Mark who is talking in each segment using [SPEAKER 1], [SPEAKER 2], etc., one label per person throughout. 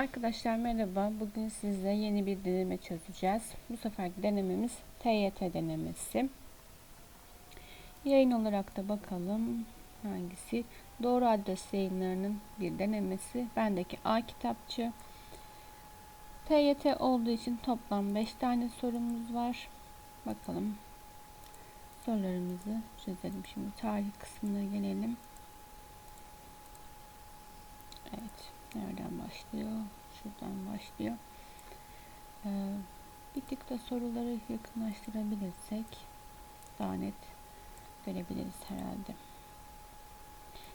[SPEAKER 1] Arkadaşlar merhaba. Bugün sizle yeni bir deneme çözeceğiz. Bu seferki denememiz TYT denemesi. Yayın olarak da bakalım hangisi? Doğru adres yayınlarının bir denemesi. Bendeki A kitapçı. TYT olduğu için toplam 5 tane sorumuz var. Bakalım sorularımızı çözelim. Şimdi tarih kısmına gelelim. Evet. Nereden başlıyor? Şuradan başlıyor. Ee, bir tık da soruları yakınlaştırabilirsek daha net görebiliriz herhalde.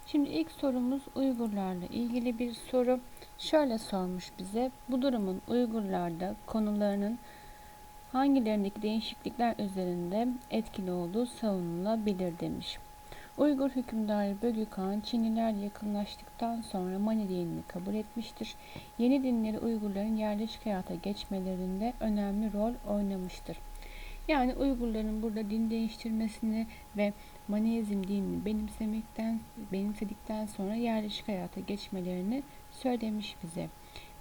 [SPEAKER 1] Şimdi ilk sorumuz Uygurlarla ilgili bir soru. Şöyle sormuş bize. Bu durumun Uygurlarda konularının hangilerindeki değişiklikler üzerinde etkili olduğu savunulabilir demiş. Uygur hükümdarı Bölük Kağan Çinlilerle yakınlaştıktan sonra Mani dinini kabul etmiştir. Yeni dinleri Uygurların yerleşik hayata geçmelerinde önemli rol oynamıştır. Yani Uygurların burada din değiştirmesini ve Maniizm dinini benimsemekten benimsedikten sonra yerleşik hayata geçmelerini söylemiş bize.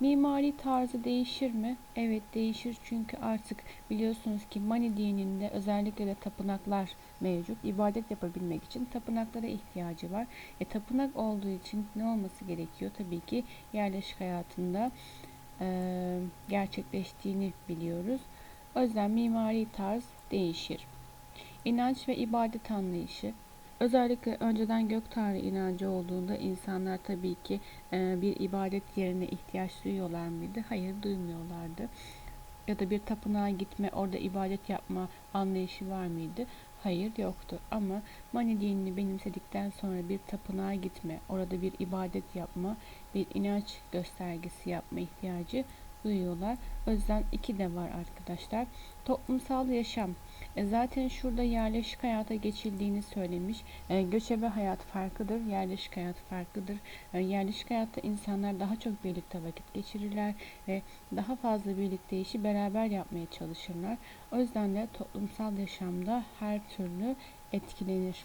[SPEAKER 1] Mimari tarzı değişir mi? Evet değişir çünkü artık biliyorsunuz ki Mani dininde özellikle de tapınaklar mevcut. İbadet yapabilmek için tapınaklara ihtiyacı var. E, tapınak olduğu için ne olması gerekiyor? Tabii ki yerleşik hayatında e, gerçekleştiğini biliyoruz. O yüzden mimari tarz değişir. İnanç ve ibadet anlayışı Özellikle önceden gök tanrı inancı olduğunda insanlar tabii ki e, bir ibadet yerine ihtiyaç duyuyorlar mıydı? Hayır duymuyorlardı. Ya da bir tapınağa gitme, orada ibadet yapma anlayışı var mıydı? Hayır yoktu. Ama Mani dinini benimsedikten sonra bir tapınağa gitme, orada bir ibadet yapma, bir inanç göstergesi yapma ihtiyacı duyuyorlar. O yüzden iki de var arkadaşlar. Toplumsal yaşam e zaten şurada yerleşik hayata geçildiğini söylemiş. E, göçebe hayat farklıdır, yerleşik hayat farklıdır. E, yerleşik hayatta insanlar daha çok birlikte vakit geçirirler ve daha fazla birlikte işi beraber yapmaya çalışırlar. O yüzden de toplumsal yaşamda her türlü etkilenir.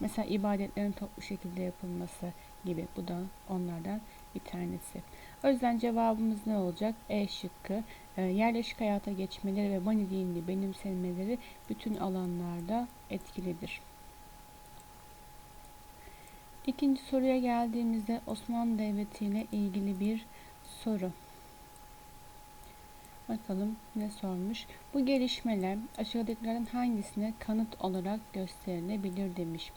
[SPEAKER 1] Mesela ibadetlerin toplu şekilde yapılması gibi bu da onlardan bir tanesi. O yüzden cevabımız ne olacak? E şıkkı. E, yerleşik hayata geçmeleri ve Bani dinini benimsemeleri bütün alanlarda etkilidir. İkinci soruya geldiğimizde Osmanlı Devleti ile ilgili bir soru. Bakalım ne sormuş. Bu gelişmeler aşağıdakilerin hangisine kanıt olarak gösterilebilir demiş.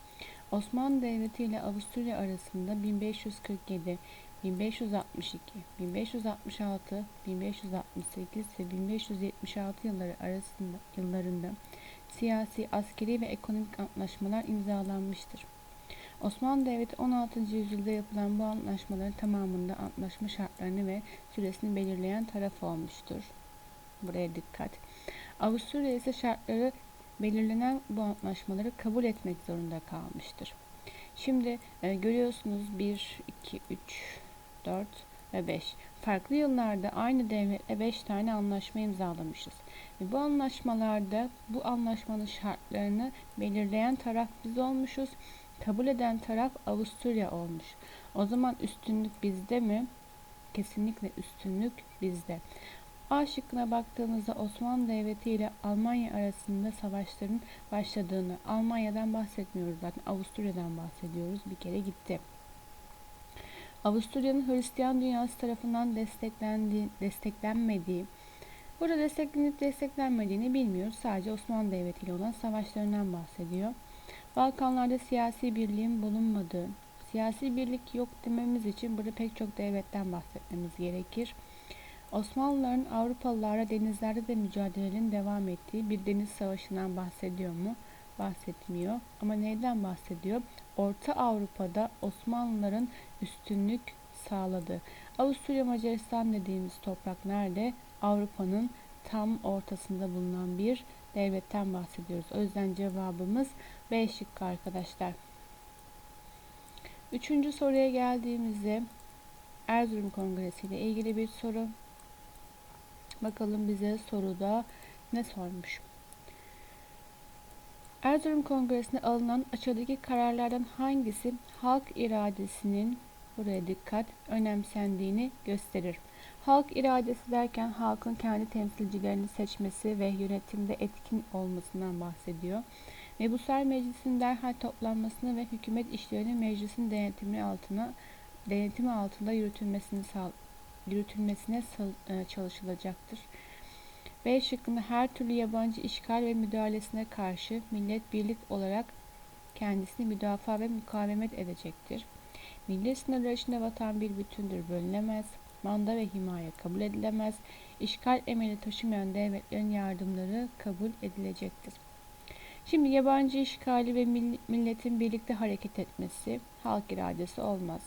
[SPEAKER 1] Osmanlı Devleti ile Avusturya arasında 1547, 1562, 1566, 1568 ve 1576 yılları arasında yıllarında siyasi, askeri ve ekonomik antlaşmalar imzalanmıştır. Osmanlı Devleti 16. yüzyılda yapılan bu antlaşmaların tamamında antlaşma şartlarını ve süresini belirleyen taraf olmuştur. Buraya dikkat. Avusturya ise şartları belirlenen bu antlaşmaları kabul etmek zorunda kalmıştır. Şimdi e, görüyorsunuz 1, 2, 3, 4 ve 5. Farklı yıllarda aynı devletle 5 tane anlaşma imzalamışız. Ve bu anlaşmalarda bu anlaşmanın şartlarını belirleyen taraf biz olmuşuz. Kabul eden taraf Avusturya olmuş. O zaman üstünlük bizde mi? Kesinlikle üstünlük bizde. A şıkkına baktığımızda Osmanlı Devleti ile Almanya arasında savaşların başladığını, Almanya'dan bahsetmiyoruz zaten, Avusturya'dan bahsediyoruz. Bir kere gitti. Avusturya'nın Hristiyan dünyası tarafından desteklendiği, desteklenmediği, burada desteklenip desteklenmediğini bilmiyoruz. Sadece Osmanlı Devleti ile olan savaşlarından bahsediyor. Balkanlarda siyasi birliğin bulunmadığı, siyasi birlik yok dememiz için burada pek çok devletten bahsetmemiz gerekir. Osmanlıların Avrupalılarla denizlerde de mücadelenin devam ettiği bir deniz savaşından bahsediyor mu? Bahsetmiyor. Ama neyden bahsediyor? Orta Avrupa'da Osmanlıların üstünlük sağladı. Avusturya Macaristan dediğimiz toprak nerede? Avrupa'nın tam ortasında bulunan bir devletten bahsediyoruz. O yüzden cevabımız B şıkkı arkadaşlar. Üçüncü soruya geldiğimizde Erzurum Kongresi ile ilgili bir soru. Bakalım bize soruda ne sormuş. Erzurum Kongresi'nde alınan aşağıdaki kararlardan hangisi halk iradesinin buraya dikkat, önemsendiğini gösterir. Halk iradesi derken halkın kendi temsilcilerini seçmesi ve yönetimde etkin olmasından bahsediyor. Mebusel Meclisi'nin derhal toplanmasını ve hükümet işlerinin meclisin denetimi altına denetimi altında yürütülmesini sağ, yürütülmesine e, çalışılacaktır. B şıkkında her türlü yabancı işgal ve müdahalesine karşı millet birlik olarak kendisini müdafaa ve mukavemet edecektir. Milli sınırlar içinde vatan bir bütündür, bölünemez. Manda ve himaye kabul edilemez. İşgal emeli taşımayan devletlerin yardımları kabul edilecektir. Şimdi yabancı işgali ve milletin birlikte hareket etmesi halk iradesi olmaz.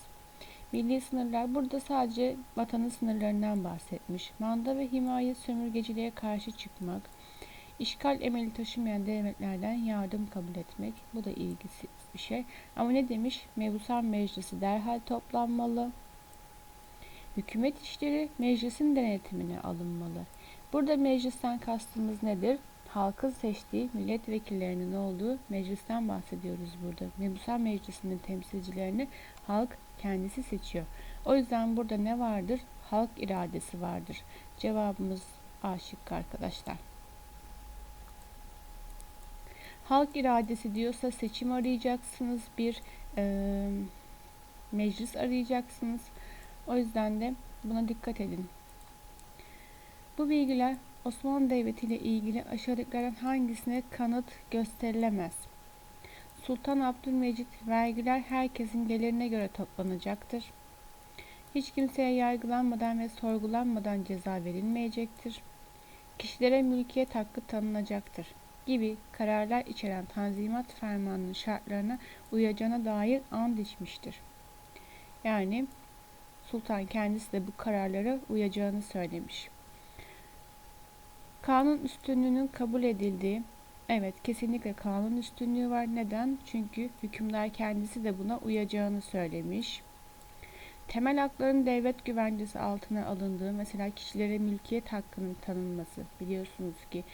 [SPEAKER 1] Milli sınırlar burada sadece vatanın sınırlarından bahsetmiş. Manda ve himaye sömürgeciliğe karşı çıkmak, işgal emeli taşımayan devletlerden yardım kabul etmek. Bu da ilgisiz bir şey. Ama ne demiş? Mebusan Meclisi derhal toplanmalı. Hükümet işleri meclisin denetimine alınmalı. Burada meclisten kastımız nedir? Halkın seçtiği milletvekillerinin olduğu meclisten bahsediyoruz burada. Mebusan Meclisi'nin temsilcilerini halk kendisi seçiyor. O yüzden burada ne vardır? Halk iradesi vardır. Cevabımız A şıkkı arkadaşlar. Halk iradesi diyorsa seçim arayacaksınız. Bir e, meclis arayacaksınız. O yüzden de buna dikkat edin. Bu bilgiler Osmanlı Devleti ile ilgili aşağıdakilerden hangisine kanıt gösterilemez? Sultan Abdülmecit vergiler herkesin gelirine göre toplanacaktır. Hiç kimseye yargılanmadan ve sorgulanmadan ceza verilmeyecektir. Kişilere mülkiyet hakkı tanınacaktır gibi kararlar içeren Tanzimat Fermanı'nın şartlarına uyacağına dair and içmiştir. Yani sultan kendisi de bu kararlara uyacağını söylemiş. Kanun üstünlüğünün kabul edildiği, evet kesinlikle kanun üstünlüğü var. Neden? Çünkü hükümdar kendisi de buna uyacağını söylemiş. Temel hakların devlet güvencesi altına alındığı, mesela kişilere mülkiyet hakkının tanınması biliyorsunuz ki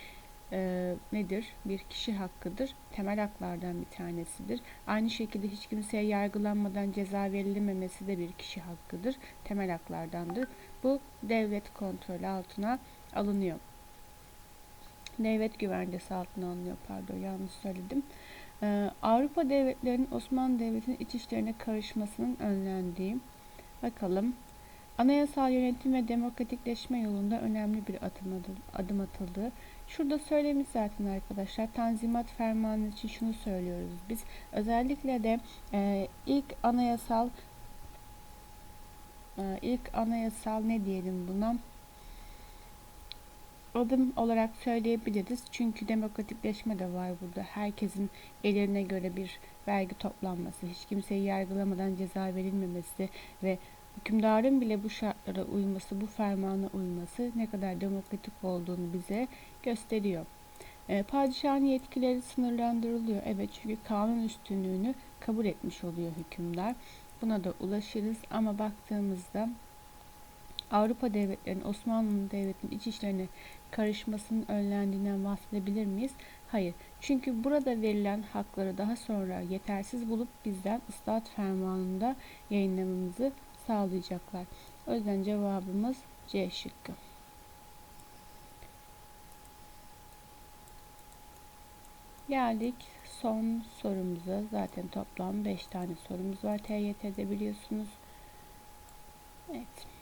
[SPEAKER 1] e, nedir? Bir kişi hakkıdır. Temel haklardan bir tanesidir. Aynı şekilde hiç kimseye yargılanmadan ceza verilmemesi de bir kişi hakkıdır. Temel haklardandır. Bu devlet kontrolü altına alınıyor devlet güvencesi altına alınıyor. Pardon yanlış söyledim. Ee, Avrupa devletlerinin Osmanlı Devleti'nin iç işlerine karışmasının önlendiği. Bakalım. Anayasal yönetim ve demokratikleşme yolunda önemli bir adım, adım atıldı. Şurada söylemiş zaten arkadaşlar. Tanzimat Fermanı için şunu söylüyoruz biz. Özellikle de e, ilk anayasal e, ilk anayasal ne diyelim buna? Adım olarak söyleyebiliriz. Çünkü demokratikleşme de var burada. Herkesin ellerine göre bir vergi toplanması, hiç kimseyi yargılamadan ceza verilmemesi ve hükümdarın bile bu şartlara uyması, bu fermana uyması ne kadar demokratik olduğunu bize gösteriyor. E, padişahın yetkileri sınırlandırılıyor. Evet çünkü kanun üstünlüğünü kabul etmiş oluyor hükümdar. Buna da ulaşırız ama baktığımızda Avrupa devletlerinin Osmanlı Devleti'nin iç işlerine karışmasının önlendiğinden bahsedebilir miyiz? Hayır. Çünkü burada verilen hakları daha sonra yetersiz bulup bizden ıslahat fermanında yayınlamamızı sağlayacaklar. O yüzden cevabımız C şıkkı. Geldik son sorumuza. Zaten toplam 5 tane sorumuz var TYT'de biliyorsunuz. Evet.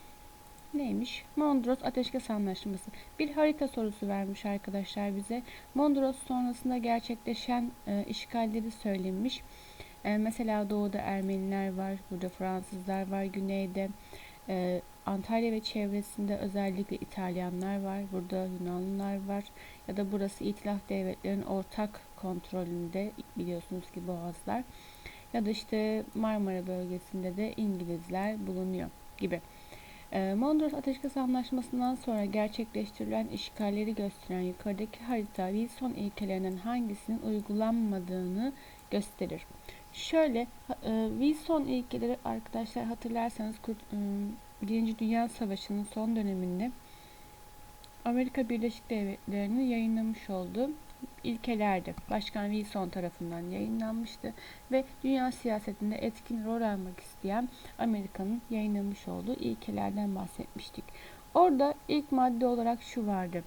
[SPEAKER 1] Neymiş? Mondros Ateşkes Anlaşması. Bir harita sorusu vermiş arkadaşlar bize. Mondros sonrasında gerçekleşen e, işgalleri söylemiş. E, mesela doğuda Ermeniler var, burada Fransızlar var, güneyde e, Antalya ve çevresinde özellikle İtalyanlar var, burada Yunanlılar var ya da burası İtilaf devletlerin ortak kontrolünde biliyorsunuz ki Boğazlar ya da işte Marmara bölgesinde de İngilizler bulunuyor gibi. Ee, Mondros Ateşkes Anlaşması'ndan sonra gerçekleştirilen işgalleri gösteren yukarıdaki harita Wilson ilkelerinden hangisinin uygulanmadığını gösterir. Şöyle, e, Wilson ilkeleri arkadaşlar hatırlarsanız e, Birinci Dünya Savaşı'nın son döneminde Amerika Birleşik Devletleri'ni yayınlamış oldu. İlkelerdi. Başkan Wilson tarafından yayınlanmıştı ve dünya siyasetinde etkin rol almak isteyen Amerika'nın yayınlamış olduğu ilkelerden bahsetmiştik. Orada ilk madde olarak şu vardı.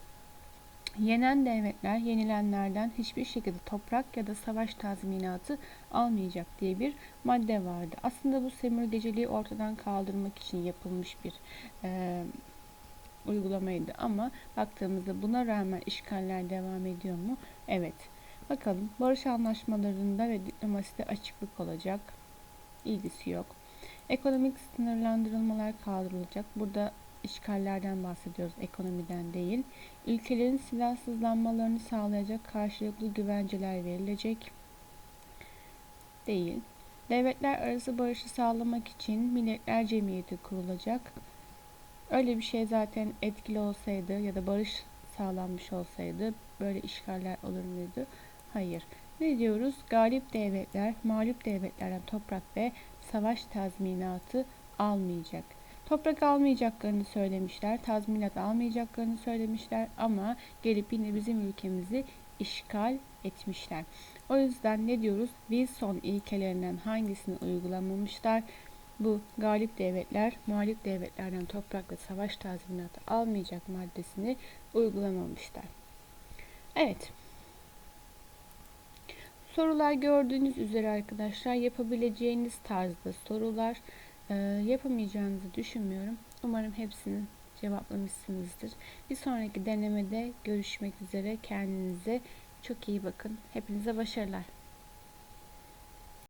[SPEAKER 1] Yenen devletler yenilenlerden hiçbir şekilde toprak ya da savaş tazminatı almayacak diye bir madde vardı. Aslında bu sömürgeciliği ortadan kaldırmak için yapılmış bir e, uygulamaydı ama baktığımızda buna rağmen işgaller devam ediyor mu? Evet. Bakalım barış anlaşmalarında ve diplomaside açıklık olacak. İlgisi yok. Ekonomik sınırlandırılmalar kaldırılacak. Burada işgallerden bahsediyoruz, ekonomiden değil. Ülkelerin silahsızlanmalarını sağlayacak karşılıklı güvenceler verilecek. Değil. Devletler arası barışı sağlamak için Milletler Cemiyeti kurulacak. Öyle bir şey zaten etkili olsaydı ya da barış sağlanmış olsaydı böyle işgaller olur muydu? Hayır. Ne diyoruz? Galip devletler mağlup devletlerden toprak ve savaş tazminatı almayacak. Toprak almayacaklarını söylemişler, tazminat almayacaklarını söylemişler ama gelip yine bizim ülkemizi işgal etmişler. O yüzden ne diyoruz? Wilson ilkelerinden hangisini uygulamamışlar? Bu galip devletler, muhalif devletlerden toprak ve savaş tazminatı almayacak maddesini uygulamamışlar. Evet. Sorular gördüğünüz üzere arkadaşlar yapabileceğiniz tarzda sorular e, yapamayacağınızı düşünmüyorum. Umarım hepsini cevaplamışsınızdır. Bir sonraki denemede görüşmek üzere. Kendinize çok iyi bakın. Hepinize başarılar.